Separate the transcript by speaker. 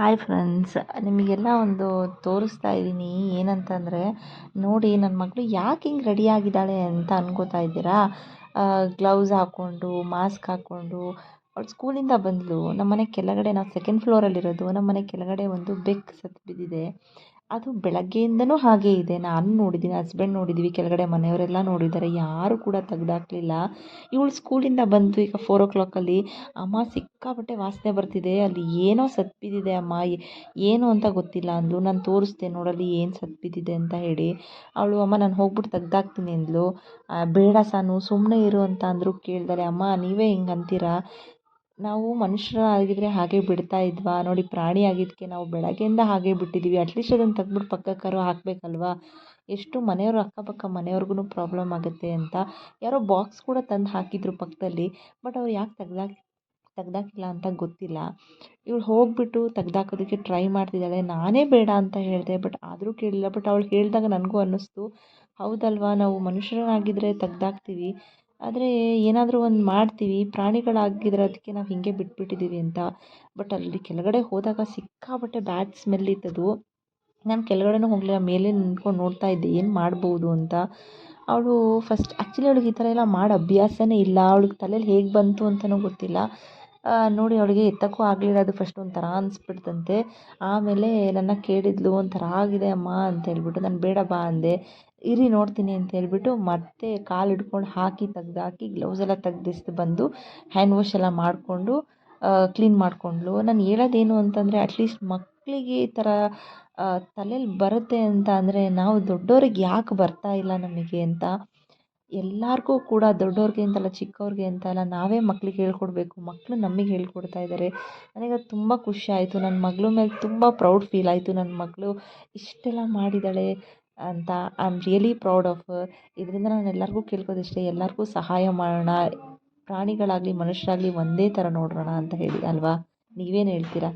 Speaker 1: Hi friends ನಿಮಗೆಲ್ಲ ಒಂದು ತೋರಿಸ್ತಾ ಇದ್ದೀನಿ. ಏನಂತಂದರೆ, ನೋಡಿ ನನ್ನ ಮಗಳು ಯಾಕೆ ಹಿಂಗೆ ರೆಡಿ ಆಗಿದ್ದಾಳೆ ಅಂತ ಅನ್ಕೋತಾ ಇದ್ದೀರಾ? ಗ್ಲೌಸ್ ಹಾಕ್ಕೊಂಡು ಮಾಸ್ಕ್ ಹಾಕ್ಕೊಂಡು ಅವಳು ಸ್ಕೂಲಿಂದ ಬಂದಳು ನಮ್ಮ ಮನೆ ಕೆಳಗಡೆ ನಾವು ಸೆಕೆಂಡ್ ಫ್ಲೋರಲ್ಲಿರೋದು ನಮ್ಮ ಮನೆ ಕೆಳಗಡೆ ಒಂದು ಬೆಕ್ಕು ಸತ್ತು ಬಿದ್ದಿದೆ ಅದು ಬೆಳಗ್ಗೆಯಿಂದನೂ ಹಾಗೆ ಇದೆ. ನಾನು ನೋಡಿದ್ದೀನಿ ಹಸ್ಬೆಂಡ್ ನೋಡಿದ್ವಿ, ಕೆಳಗಡೆ ಮನೆಯವರೆಲ್ಲ ನೋಡಿದ್ದಾರೆ. ಯಾರೂ ಕೂಡ ತೆಗ್ದಾಕ್ಲಿಲ್ಲ. ಇವಳು ಸ್ಕೂಲಿಂದ ಬಂದು ಈಗ ಫೋರ್ ಓ ಕ್ಲಾಕಲ್ಲಿ ಅಮ್ಮ ಸಿಕ್ಕಾಪಟ್ಟೆ ವಾಸನೆ ಬರ್ತಿದೆ. ಅಲ್ಲಿ ಏನೋ ಸತ್ತು ಬಿದ್ದಿದೆ ಅಮ್ಮ. ಏನು ಅಂತ ಗೊತ್ತಿಲ್ಲ ಅಂದಳು ನಾನು ತೋರಿಸ್ದೆ ನೋಡಲ್ಲಿ ಏನು ಸತ್ತು ಬಿದ್ದಿದೆ ಅಂತ ಹೇಳಿ. ಅವಳು, ಅಮ್ಮ, ನಾನು ಹೋಗ್ಬಿಟ್ಟು ತೆಗ್ದಾಕ್ತೀನಿ ಅಂದಳು ಬೇಡ ಸಾನು ಸುಮ್ಮನೆ ಇರು ಅಂತ ಅಂದರು ಕೇಳಿದಾರೆ. ಅಮ್ಮ, ನೀವೇ ಹಿಂಗೆ ಅಂತೀರಾ? ನಾವು ಮನುಷ್ಯರಾಗಿದ್ದರೆ ಹಾಗೆ ಬಿಡ್ತಾ ಇದ್ವಾ? ನೋಡಿ, ಪ್ರಾಣಿ ಆಗಿದ್ದಕ್ಕೆ ನಾವು ಬೆಳಗ್ಗೆಯಿಂದ ಹಾಗೆ ಬಿಟ್ಟಿದ್ದೀವಿ ಅಟ್ಲೀಸ್ಟ್ ಅದನ್ನು ತೆಗ್ದ್ಬಿಟ್ಟು ಪಕ್ಕಕ್ಕಾದ್ರು ಹಾಕಬೇಕಲ್ವಾ? ಎಷ್ಟು ಮನೆಯವರು, ಅಕ್ಕಪಕ್ಕ ಮನೆಯವ್ರಿಗೂ ಪ್ರಾಬ್ಲಮ್ ಆಗುತ್ತೆ ಅಂತ. ಯಾರೋ ಬಾಕ್ಸ್ ಕೂಡ ತಂದು ಹಾಕಿದ್ರು ಪಕ್ಕದಲ್ಲಿ ಬಟ್ ಅವ್ರು ಯಾಕೆ ತೆಗ್ದಾಕಿ, ತೆಗ್ದಾಕಿಲ್ಲ ಅಂತ ಗೊತ್ತಿಲ್ಲ. ಇವಳು ಹೋಗಿಬಿಟ್ಟು ತೆಗ್ದಾಕೋದಕ್ಕೆ ಟ್ರೈ ಮಾಡ್ತಿದ್ದಾಳೆ. ನಾನೇ ಬೇಡ ಅಂತ ಹೇಳಿದೆ ಬಟ್ ಆದರೂ ಕೇಳಿಲ್ಲ. ಬಟ್ ಅವಳು ಹೇಳಿದಾಗ ನನಗೂ ಅನ್ನಿಸ್ತು. ಹೌದಲ್ವಾ? ನಾವು ಮನುಷ್ಯರಾಗಿದ್ದರೆ ತೆಗ್ದಾಕ್ತೀವಿ. ಆದರೆ ಏನಾದರೂ ಒಂದು ಮಾಡ್ತೀವಿ, ಪ್ರಾಣಿಗಳಾಗಿದ್ರೆ ಅದಕ್ಕೆ ನಾವು ಹೀಗೆ ಬಿಟ್ಬಿಟ್ಟಿದ್ದೀವಿ ಅಂತ. ಬಟ್ ಅಲ್ಲಿ ಕೆಳಗಡೆ ಹೋದಾಗ ಸಿಕ್ಕಾಪಟ್ಟೆ ಬ್ಯಾಡ್ ಸ್ಮೆಲ್ ಇತ್ತದು ನಾನು ಕೆಳಗಡೆನೂ ಹೋಗಲಿಲ್ಲ, ಮೇಲೆ ನಿಂತ್ಕೊಂಡು ನೋಡ್ತಾ ಇದ್ದೆ, ಏನು ಮಾಡ್ಬೋದು ಅಂತ. ಅವಳು ಫಸ್ಟ್ ಆ್ಯಕ್ಚುಲಿ ಅವಳಿಗೆ ಈ ಥರ ಎಲ್ಲ ಮಾಡೋ ಅಭ್ಯಾಸನೇ ಇಲ್ಲ. ಅವಳಿಗೆ ತಲೇಲಿ ಹೇಗೆ ಬಂತು ಅಂತಲೂ ಗೊತ್ತಿಲ್ಲ. ನೋಡಿ ಅವಳಿಗೆ ಎತ್ತಕ್ಕೂ ಆಗಲಿಲ್ಲ, ಅದು ಫಸ್ಟ್ ಒಂಥರ ಅನಿಸ್ಬಿಡ್ತಂತೆ. ಆಮೇಲೆ ನನ್ನ ಕೇಳಿದ್ಲು, ಒಂಥರ ಆಗಿದೆ ಅಮ್ಮ ಅಂತ ಹೇಳ್ಬಿಟ್ಟು, ನಾನು ಬೇಡ ಬಾ ಅಂದೆ. ಇರಿ ನೋಡ್ತೀನಿ ಅಂತ ಹೇಳ್ಬಿಟ್ಟು ಮತ್ತೆ ಕಾಲು ಹಿಡ್ಕೊಂಡು ಹಾಕಿ ತೆಗ್ದಾಕಿ ಗ್ಲೌಸ್ ಎಲ್ಲ ತೆಗ್ದಿಸ್ದು ಬಂದು ಹ್ಯಾಂಡ್ ವಾಶ್ ಎಲ್ಲ ಮಾಡಿಕೊಂಡು ಕ್ಲೀನ್ ಮಾಡಿಕೊಂಡ್ಳು. ನಾನು ಹೇಳೋದೇನು ಅಂತಂದರೆ ಅಟ್ಲೀಸ್ಟ್ ಮಕ್ಕಳಿಗೆ ಈ ಥರ ತಲೆಯಲ್ಲಿ ಬರುತ್ತೆ ಅಂತ ಅಂದರೆ, ನಾವು ದೊಡ್ಡವ್ರಿಗೆ ಯಾಕೆ ಬರ್ತಾ ಇಲ್ಲ ನಮಗೆ? ಅಂತ ಎಲ್ಲರಿಗೂ ಕೂಡ ದೊಡ್ಡವ್ರಿಗೆ ಅಂತಲ್ಲ, ಚಿಕ್ಕವ್ರಿಗೆ ಅಂತಲ್ಲ ನಾವೇ ಮಕ್ಳಿಗೆ ಹೇಳ್ಕೊಡ್ಬೇಕು. ಮಕ್ಕಳು ನಮಗೆ ಹೇಳ್ಕೊಡ್ತಾ ಇದ್ದಾರೆ ನನಗೆ ಅದು ತುಂಬ ಖುಷಿ ಆಯಿತು. ನನ್ನ ಮಗಳ ಮೇಲೆ ತುಂಬ ಪ್ರೌಡ್ ಫೀಲ್ ಆಯಿತು. ನನ್ನ ಮಗಳು ಇಷ್ಟೆಲ್ಲ ಮಾಡಿದ್ದಾಳೆ ಅಂತ. I am really proud of ಇದರಿಂದ ನಾನು ಎಲ್ಲರಿಗೂ ಕೇಳ್ಕೋದಿಷ್ಟೇ ಎಲ್ಲರಿಗೂ ಸಹಾಯ ಮಾಡೋಣ. ಪ್ರಾಣಿಗಳಾಗಲಿ, ಮನುಷ್ಯರಾಗಲಿ ಒಂದೇ ಥರ ನೋಡೋಣ ಅಂತ ಹೇಳಿ, ಅಲ್ವಾ? ನೀವೇನು ಹೇಳ್ತೀರಾ?